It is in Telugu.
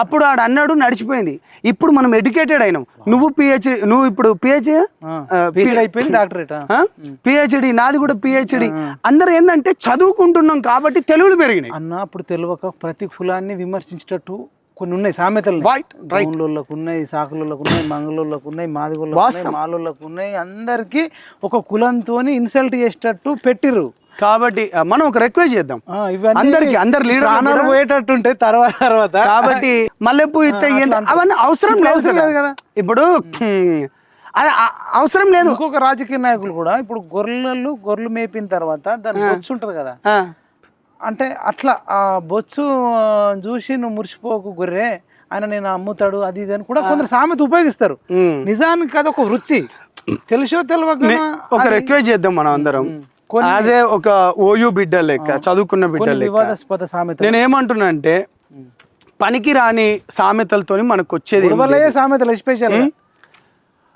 అప్పుడు ఆడు అన్నాడు నడిచిపోయింది. ఇప్పుడు మనం ఎడ్యుకేటెడ్ అయినాం. నువ్వు పిహెచ్ నువ్వు ఇప్పుడు పిహెచ్ PhD అయిపోయింది డాక్టరేట్ పిహెచ్డి నాది కూడా పిహెచ్డి అందరు ఏంటంటే చదువుకుంటున్నాం కాబట్టి తెలుగులు పెరిగినాయి. అన్న అప్పుడు తెలియక ప్రతి కులాన్ని విమర్శించేటట్టు కొన్ని ఉన్నాయి సామెతలు. గౌన్లోళ్ళకు ఉన్నాయి సాకులకు ఉన్నాయి మంగళోళ్ళకు ఉన్నాయి మాదిగోళ్ళకు ఉన్నాయి మాలోళ్ళకు ఉన్నాయి. అందరికి ఒక కులంతో ఇన్సల్ట్ చేసేటట్టు పెట్టిర్రు. కాబట్టి మనం ఒక రిక్వెస్ట్ చేద్దాం. అందరికి అందరు లీడర్ ప్రాణాలు పోయేటట్టు ఉంటాయి తర్వాత తర్వాత. కాబట్టి మల్లెపూ ఏంది? అవన్నీ అవసరం లేదు కదా. ఇప్పుడు అవసరం లేదు. ఇంకొక రాజకీయ నాయకులు కూడా ఇప్పుడు గొర్రెలు గొర్రెలు మేపిన తర్వాత దాని బొచ్చు ఉంటది కదా. అంటే అట్లా ఆ బొచ్చు చూసి నువ్వు మురిసిపోకు గొర్రె ఆయన నేను అమ్ముతాడు అది ఇది అని కూడా కొందరు సామెత ఉపయోగిస్తారు. నిజానికి అది ఒక వృత్తి తెలుసో తెలియక ఒక రిక్వెస్ట్ చేద్దాం మనం అందరం. యాజ్ ఏ ఒక ఓయూ బిడ్డ లెక్క చదువుకున్న బిడ్డ వివాదాస్పద సామెత నేను ఏమంటున్నా అంటే పనికి రాని సామెతలతోని మనకు వచ్చేది సామెతలు ఎస్పెషల్